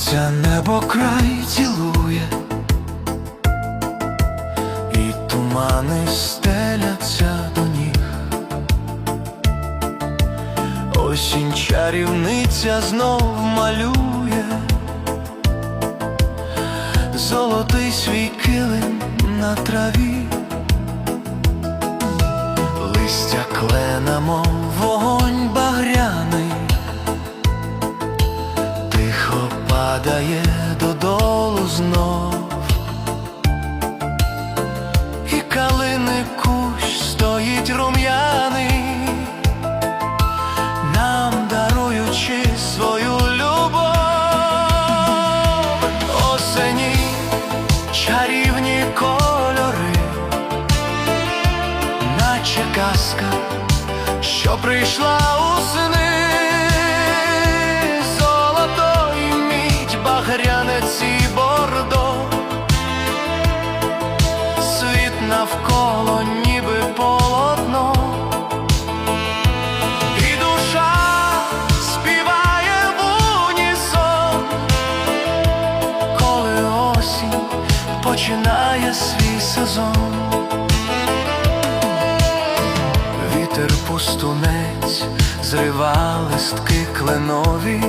Сонця небо край цілує, і тумани стеляться до ніг. Осінь чарівниця знов малює, золотий свій килим на траві, листя клена, мов падає додолу знов, і калини кущ стоїть рум'яний, нам даруючи свою любов, осені чарівні кольори, наче казка, що прийшла у сни, починає свій сезон. Вітер пустунець зрива листки кленові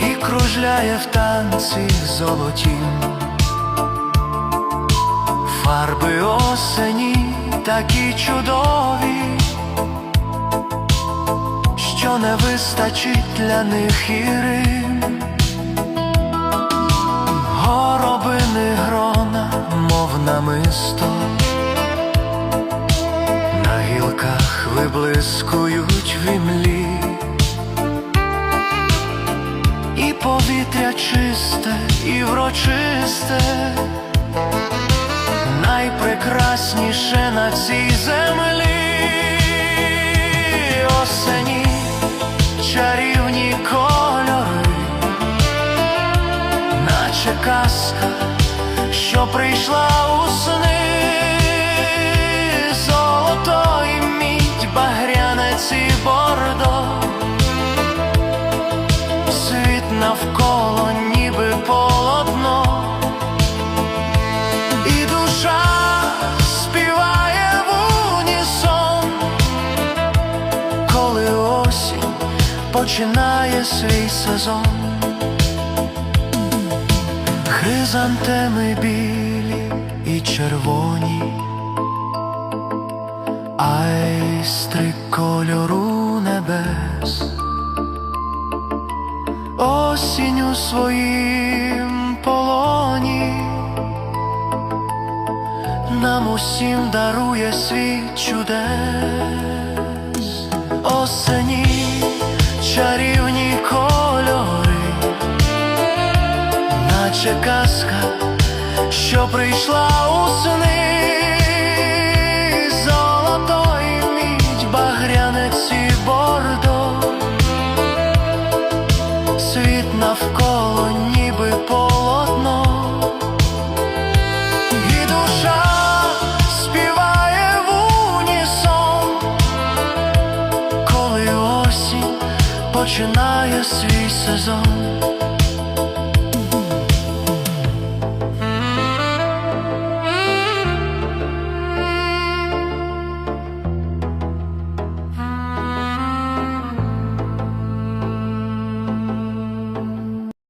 і кружляє в танці золотім. Фарби осені такі чудові, що не вистачить для них і рим. Горобини намисто. На гілках виблискують в імлі, і повітря чисте, і врочисте, найпрекрасніше на цій землі, осені чарівні що прийшла у сни, золото і мідь, багрянець і бордо, світ навколо ніби полотно, і душа співає в унісон, коли осінь починає свій сезон. Хризантеми білі і червоні, айстри кольору небес, осінь у своїм полоні, нам усім дарує світ чудес, осені чарівні наче казка, що прийшла у сни, золото і мідь, багрянець і бордо, світ навколо ніби полотно, і душа співає в унісон, коли осінь починає свій сезон.